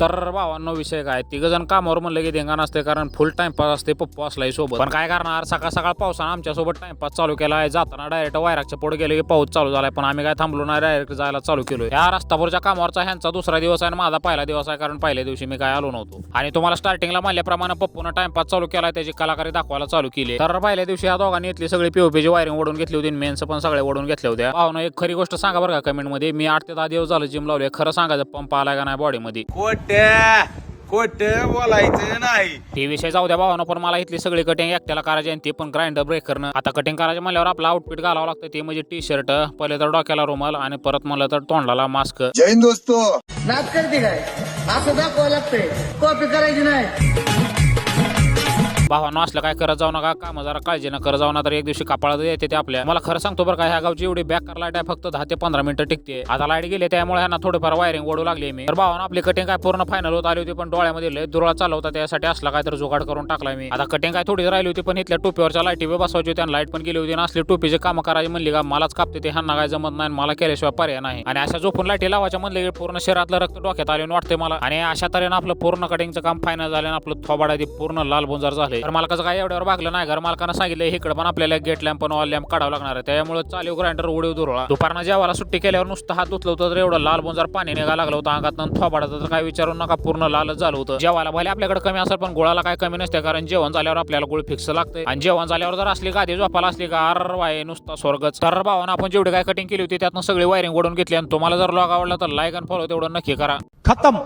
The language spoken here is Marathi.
तर भावांनो विषय काय? तिघ जण कामावर म्हणलं की धिंगाण असते कारण फुल टाइमपास असते पप्पू असलाय सोबत. पण काय करणार? सकाळ सकाळ पावसानं आमच्यासोबत टाइमपास चालू केला आहे जाताना डायरेक्ट वायराच्या पुढे गेले की पाऊस चालू झालाय. पण आम्ही काय थांबलो नाही डायरेक्ट जायला चालू केलोय. या रस्तावरच्या कामावरचा ह्यांचा दुसरा दिवस आहे आणि माझा पहिला दिवस आहे कारण पहिल्या दिवशी मी काय आलो नव्हतो. आणि तुम्हाला स्टार्टिंगला म्हणल्याप्रमाणे पप्पूनं टाइमपास चालू केला त्याची कलाकारी दाखवायला चालू केली. तर पहिल्या दिवशी या दोघांनी इथली सगळी पीओपीची वायरिंग ओढून घेतली होती मेन्स पण सगळे ओढून घेतल्या होत्या. भावना एक खरी गोष्ट सांगा बरं का कमेंटमध्ये. मी आठ ते दहा दिवस झालं जिम लावले खरं सांगायचं पंप आलाय का नाही बॉडीमध्ये खोट खोट बोलायचं नाही. ते विषय जाऊ द्या भावानं पण मला इथली सगळी कटिंग एकट्याला करायची आणि ते पण ग्राइंडर ब्रेक करणं आता कटिंग करायचं म्हणल्यावर आपलं आउटफिट घालावं लागतं ते म्हणजे टी शर्ट पहिले तर डोक्याला रुमाल आणि परत म्हणलं तर तोंडाला मास्क जय हिंद दोस्तों. नाच करते काय? असं दाखवावं लागतंय. कॉपी करायची नाही. भावानं असलं काय करत जाऊ नका काम जरा काळजी न करत जाऊ ना तर एक दिवशी कपाळात येते ते आपल्या. मला खरं सांगतो बरं का ह्या गावची एवढी बॅक लाइट आहे फक्त दहा ते पंधरा मिनिटं टिकते. आता लाइट गेले त्यामुळे ह्यांना थोडीफार वायरिंग ओढू लागली मी. तर भावानं आपली कटिंग काय पूर्ण फायनल होत आली होती पण डोळ्यामध्ये लय दुरळा चालू होता त्यासाठी असला काय तर जुगाड करून टाकला मी. आता कटिंग काय थोडी राहिली होती पण इथल्या टोपीवरच्या लाईटी बसवायची होती आणि लाइट पण गेली होती आणि असली टोपीचे काम करायची म्हणली का मलाच कापते ते ह्यांना काय जमत नाही आणि मला केल्याशिवाय पर्याय नाही. आणि अशा झोपून लाईटी लावायच्या म्हणले की पूर्ण शरीरातलं रक्त डोक्यात आले वाटते मला. आणि अशा तऱ्हेनं आपलं पूर्ण कटिंगचं काम फायनल झालं आणि आपलं थोबाडा पूर्ण लाल बुंजार झाले. तर मला कसं काय एवढ्यावर भागलं नाही. घर मालकानं सांगितलं इकडे पण आपल्याला गेट लॅम्प पण ऑल लॅम्प काढावं लागणार आहे. त्यामुळे चालू ग्राइंडर उडीव दुरळा दुपारनं जेवायला सुट्टी केल्यावर नुसतं हात धुतलं होतं तर एवढं लाल बुंजार पाणी निघायला लागलं होतं. अंगात थोबाडाचं तर काय विचारू नका पूर्ण लालच झालं होतं. जेवायला भले आपल्याकडे कमी असेल पण गोळाला काय कमी नसते कारण जेवण झाल्यावर आपल्याला गुळ फिक्स लागते आणि जेवण झाल्यावर जर असली गादी झोपाला असली का अर वाय नुसता स्वर्गच. तर भावानं आपण जेवढी काय कटिंग केली होती त्यातनं सगळी वायरिंग ओढून घेतली आणि तुम्हाला जर लॉग आवडला तर लाईक आणि फॉलो तेवढं नक्की करा. खत्म.